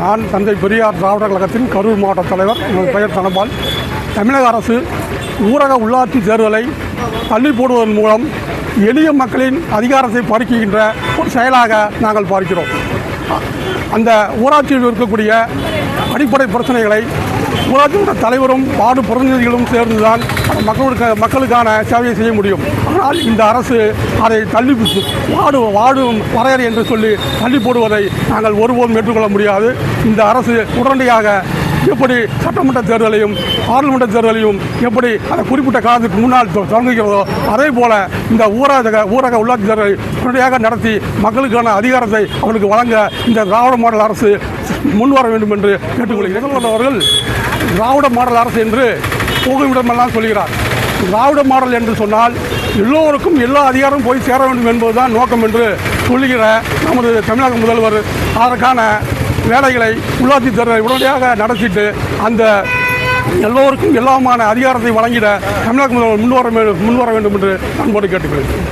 நான் தந்தை பெரியார் திராவிட கழகத்தின் கரூர் மாவட்ட தலைவர். எனது பெயர் தனபால். தமிழக அரசு ஊரக உள்ளாட்சி தேர்தலை தள்ளி போடுவதன் மூலம் எளிய மக்களின் அதிகாரத்தை பறிக்கின்ற ஒரு செயலாக நாங்கள் பார்க்கிறோம். அந்த ஊராட்சியில் இருக்கக்கூடிய அடிப்படை பிரச்சனைகளை ஊராட்சியோட தலைவரும் வார்டு பிரதிநிதிகளும் சேர்ந்துதான் மக்களுக்கு மக்களுக்கான சேவையை செய்ய முடியும். ஆனால் இந்த அரசு அதை தள்ளி வார்டு வார்டு வரையறை என்று சொல்லி தள்ளி போடுவதை நாங்கள் ஒருபோதும் ஏற்றுக்கொள்ள முடியாது. இந்த அரசு உடனடியாக எப்படி சட்டமன்ற தேர்தலையும் பாராளுமன்ற தேர்தலையும் எப்படி அந்த குறிப்பிட்ட காலத்துக்கு முன்னால் தொடங்குகிறதோ அதே போல இந்த ஊரக ஊரக உள்ளாட்சி தேர்தலை உடனடியாக நடத்தி மக்களுக்கான அதிகாரத்தை அவர்களுக்கு வழங்க இந்த திராவிட மாடல் அரசு முன்வர வேண்டும் என்று கேட்டுக்கொள்கிறேன். அவர்கள் திராவிட மாடல் அரசு என்று புகழிடமெல்லாம் சொல்கிறார். திராவிட மாடல் என்று சொன்னால் எல்லோருக்கும் எல்லா அதிகாரமும் போய் சேர வேண்டும் என்பதுதான் நோக்கம் என்று சொல்லுகிற நமது தமிழக முதல்வர் அதற்கான வேலைகளை உள்ளாட்சி தேர்தலை உடனடியாக நடத்திட்டு அந்த எல்லோருக்கும் எல்லாமான அதிகாரத்தை வழங்கிட தமிழக முதல்வர் முன்வர வேண்டும் முன்வர வேண்டும் என்று அன்போடு கேட்டுக்கொள்கிறேன்.